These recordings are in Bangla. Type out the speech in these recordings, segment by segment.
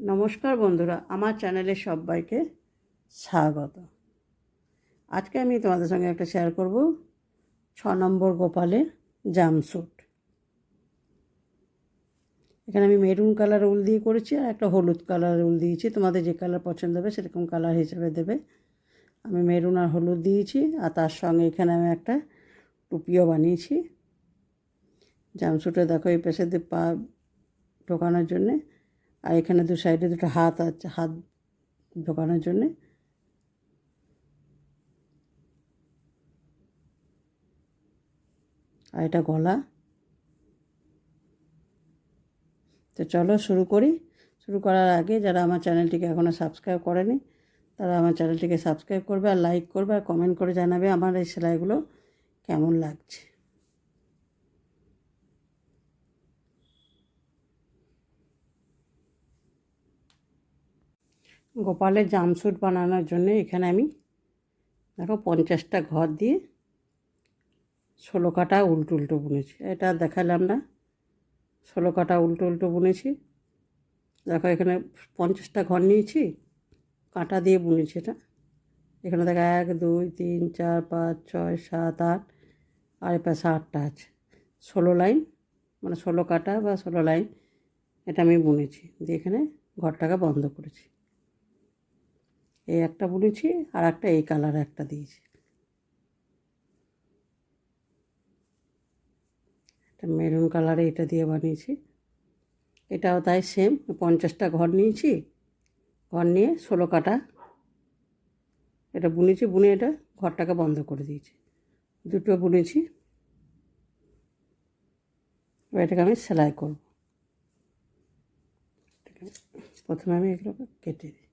নমস্কার বন্ধুরা, আমার চ্যানেলে সবাইকে স্বাগত। আজকে আমি তোমাদের সঙ্গে একটা শেয়ার করব, ছ নম্বর গোপালের জামস্যুট এখানে আমি মেরুন কালার উল দিয়ে করেছি আর একটা হলুদ কালার উল দিয়েছি। তোমাদের যে কালার পছন্দ হবে সেরকম কালার হিসেবে দেবে। আমি মেরুন আর হলুদ দিয়েছি আর তার সঙ্গে এখানে আমি একটা টুপিও বানিয়েছি। জামস্যুটে দেখো এই পেশে দিয়ে পা ঢোকানোর জন্যে আর এখানে দু সাইডে দুটো হাত আছে, হাত ঢোকানোর জন্যে। আর এটা গলা। তো চলো শুরু করি। শুরু করার আগে যারা আমার চ্যানেলটিকে এখনও সাবস্ক্রাইব করেনি, তারা আমার চ্যানেলটিকে সাবস্ক্রাইব করবে আর লাইক করবে আর কমেন্ট করে জানাবে আমার এই সেলাইগুলো কেমন লাগছে। গোপালের জামস্যুট বানানোর জন্য এখানে আমি দেখো পঞ্চাশটা ঘর দিয়ে ষোলো কাটা উল্টো উল্টো বুনেছি। এটা দেখালাম না। ষোলো কাটা উল্টো উল্টো বুনেছি। দেখো এখানে পঞ্চাশটা ঘর নিয়েছি, কাঁটা দিয়ে বুনেছি এটা। এখানে দেখো এক, দুই, তিন, চার, পাঁচ, ছয়, সাত, আট আর এ পাশে আটটা আছে। ষোলো লাইন মানে ষোলো কাটা বা ষোলো লাইন এটা আমি বুনেছি। দিয়ে এখানে ঘরটাকে বন্ধ করেছি। এই একটা বুনেছি আর একটা এই কালার একটা দিয়েছি। একটা মেরুন কালারে এটা দিয়ে বানিয়েছি। এটাও তাই সেম পঞ্চাশটা ঘর নিয়েছি। ঘর নিয়ে ষোলো কাটা এটা বুনেছি, বুনে এটা ঘরটাকে বন্ধ করে দিয়েছি। দুটো বুনেছি। এবার এটাকে আমি সেলাই করব। প্রথমে আমি এগুলোকে কেটে দিই।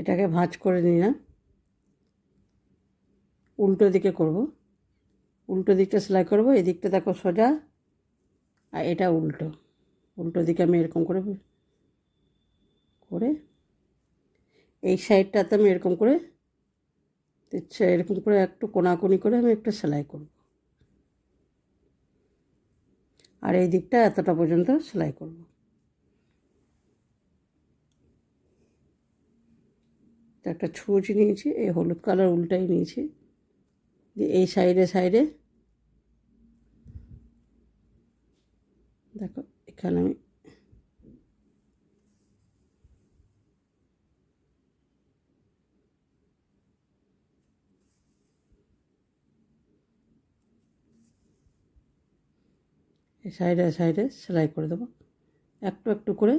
এটাকে ভাঁজ করে নিলাম। উল্টো দিকে করব। উল্টো দিকটা সেলাই করব। এদিকটা দেখো সোজা, আর এটা উল্টো। উল্টো দিকে আমি এরকম করে করে এই সাইডটাতে আমি এরকম করে এরকম করে একটু কোনাকুনি করে আমি একটা সেলাই করব। আর এই দিকটা এতটা পর্যন্ত সেলাই করব তো একটা ছুঁচ নিয়েছি, এই হলুদ কালার উল্টাই নিয়েছি। দিয়ে এই সাইডে সাইডে দেখো, এখানে আমি সাইডে সাইডে সেলাই করে দেবো। একটু একটু করে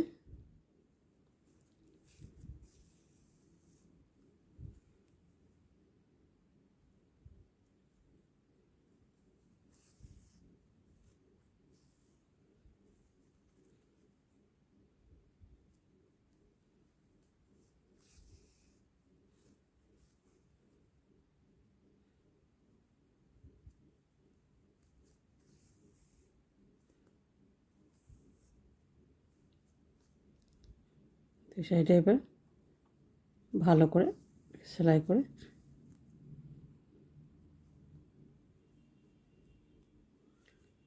তো সাইডে এবার ভালো করে সেলাই করে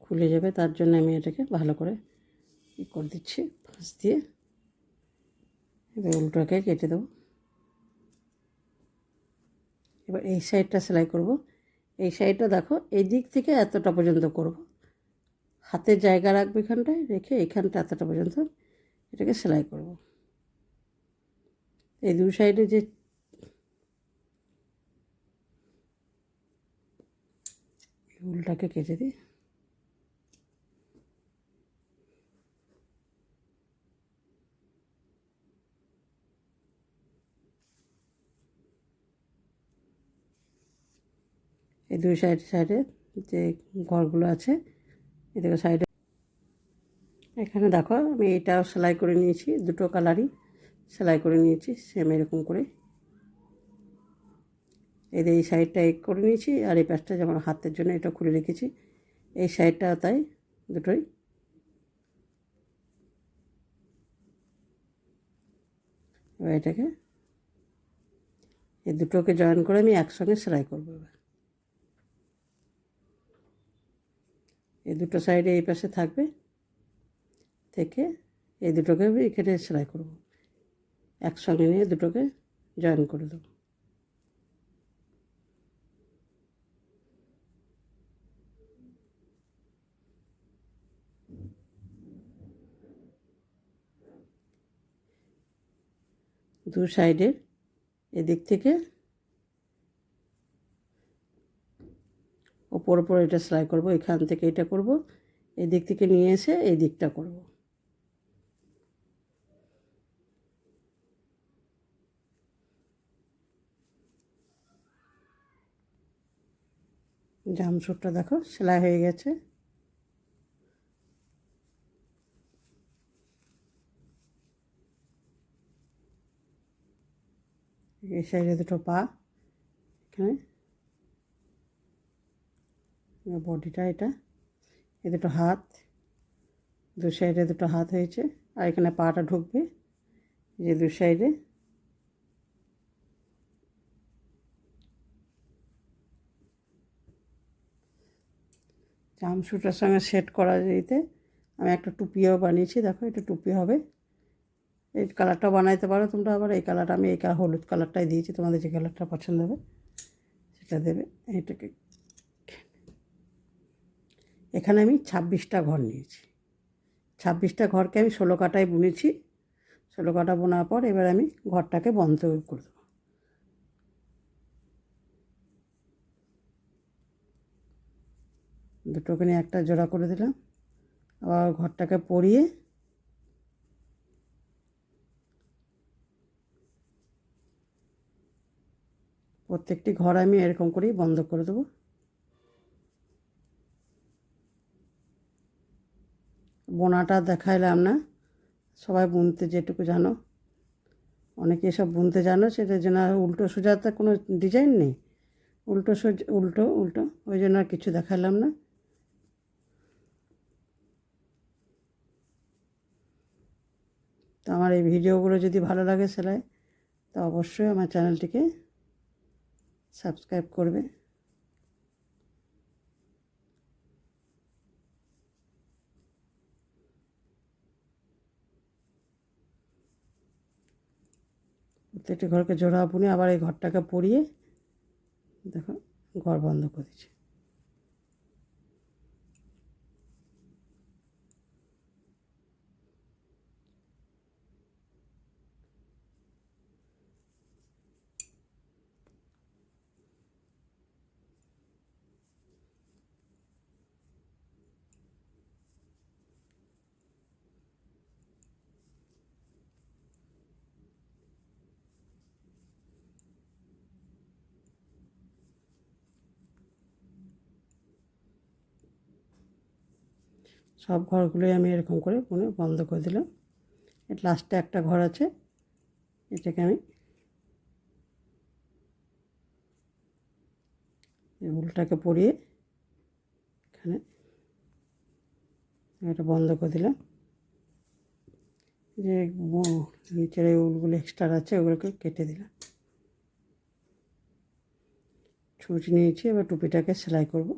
খুলে যাবে। তার জন্য আমি এটাকে ভালো করে ই করে দিচ্ছি ফাঁস দিয়ে। এবার উল্টোকে কেটে দেবো। এবার এই সাইডটা সেলাই করব। এই সাইডটা দেখো এই দিক থেকে এতটা পর্যন্ত করব। হাতের জায়গা রাখবে এখানটায়, রেখে এখানটা এতটা পর্যন্ত এটাকে সেলাই করব। এই দু সাইডে যে উলটাকে কেটে দিই। এই দুই সাইড সাইডে যে ঘরগুলো আছে, এদিকে সাইডে এখানে দেখো আমি এটাও সেলাই করে নিয়েছি, দুটো কালারই। সেলাই করে নিয়েছি সেম এরকম করে। এদের এই সাইডটা এক করে নিয়েছি, আর এই প্যাচটা যেমন হাতের জন্য এটা খুলে রেখেছি, এই সাইডটা তাই দুটোই। এবার এটাকে এই দুটোকে জয়েন করে আমি একসঙ্গে সেলাই করব এবার। এই দুটো সাইডে এই পাশে থাকবে, থেকে এই দুটোকে আমি এখানে সেলাই করব। একসঙ্গে নিয়ে দুটোকে জয়েন করে দেবো। দু সাইডের এদিক থেকে ওপর ওপর এটা সেলাই করব, এখান থেকে এটা করব, এদিক থেকে নিয়ে এসে এই দিকটা করব। জামসুটটা দেখো, সেলাই হয়ে গেছে। এই সাইডে দুটো পা, এখানে। বডিটা এটা, এ দুটো হাত, দু সাইডে দুটো হাত হয়েছে, আর এখানে পাটা ঢুকবে যে দু সাইডে। জামসুটার সঙ্গে সেট করা যেতে, আমি একটা টুপিও বানিয়েছি, দেখো এটা টুপি হবে। এই কালারটা বানাইতে পারো তোমরা আবার, এই কালারটা আমি এই কালার হলুদ কালারটাই দিয়েছি, তোমাদের যে কালারটা পছন্দ হবে, সেটা দেবে, এটাকে। এখানে আমি ছাব্বিশটা ঘর নিয়েছি। ছাব্বিশটা ঘরকে আমি ষোলো কাটায় বুনেছি, ষোলো কাটা বোনার পর এবার আমি ঘরটাকে বন্ধ করে দেবো। দুটোকে নিয়ে একটা জোড়া করে দিলাম। আবার ঘরটাকে পরিয়ে প্রত্যেকটি ঘর আমি এরকম করেই বন্ধ করে দেবো। বোনাটা দেখাইলাম না। সবাই বুনতে যেটুকু জানো। অনেকে এসব বুনতে জানো সেটা যেন উল্টো সোজাতে কোনো ডিজাইন নেই। উল্টো সোজা, উল্টো উল্টো, ওই জন্য আর কিছু দেখালাম না। তো আমার এই ভিডিওগুলো যদি ভালো লাগে সেলাই, তো অবশ্যই আমার চ্যানেলটিকে সাবস্ক্রাইব করবে। প্রত্যেকটি ঘরকে জোড়া বুনে আবার এই ঘরটাকে পরিয়ে দেখো, ঘর বন্ধ করে দিচ্ছে সব ঘরগুলোই আমি এরকম করে মনে বন্ধ করে দিলাম। লাস্টে একটা ঘর আছে, এটাকে আমি উলটাকে পরিয়ে এখানে এটা বন্ধ করে দিলাম। যে নিচের এই উলগুলো এক্সট্রা আছে, ওগুলোকে কেটে দিলাম। ছুঁচ নিয়েছি, এবার টুপিটাকে সেলাই করব।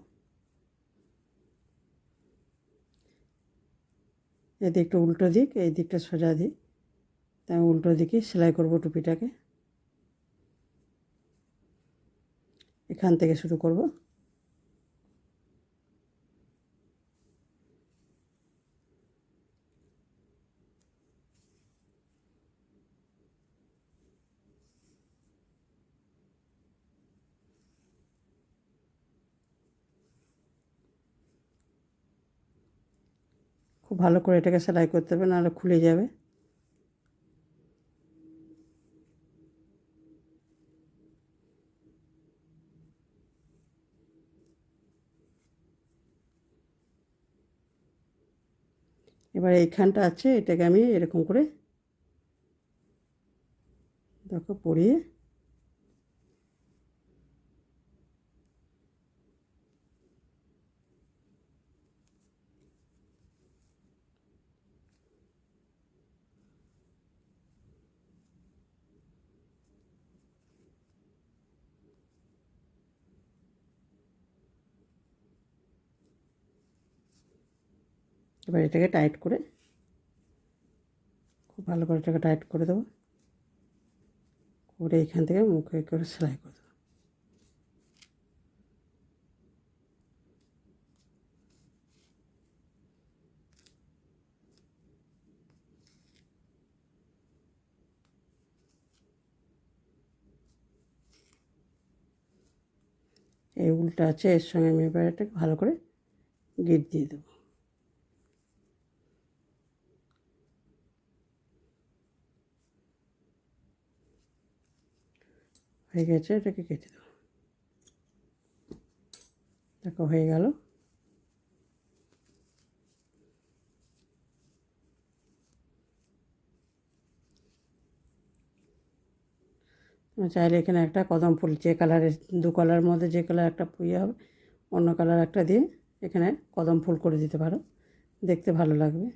এদিকে দিকটা উল্টো দিক এই দিকটা সোজা দিক। তাই আমি উল্টো দিকে সেলাই করব টুপিটাকে। এখান থেকে শুরু করব। খুব ভালো করে এটাকে সেলাই করতে হবে, নাহলে খুলে যাবে। এবার এইখানটা আছে, এটাকে আমি এরকম করে, দেখো, পরিয়ে এবার এটাকে টাইট করে খুব ভালো করে এটাকে টাইট করে দেবো। করে এখান থেকে মুখে করে সেলাই করে দেবো। এই উলটা আছে, এর সঙ্গে আমি এবার এটাকে ভালো করে গিট দিয়ে দেবো। হয়ে গেছে, এটাকে কেটে দেবো। দেখো, হয়ে গেল। চাইলে এখানে একটা কদম ফুল, যে কালারের দু কালার মধ্যে যে কালার একটা ইয়ে হবে, অন্য কালার একটা দিয়ে এখানে কদম ফুল করে দিতে পারো। দেখতে ভালো লাগবে।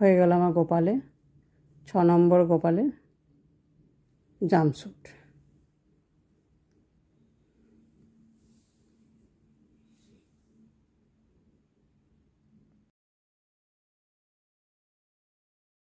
হয়ে গেল আমার গোপালে ছ নম্বর গোপালে জামস্যুট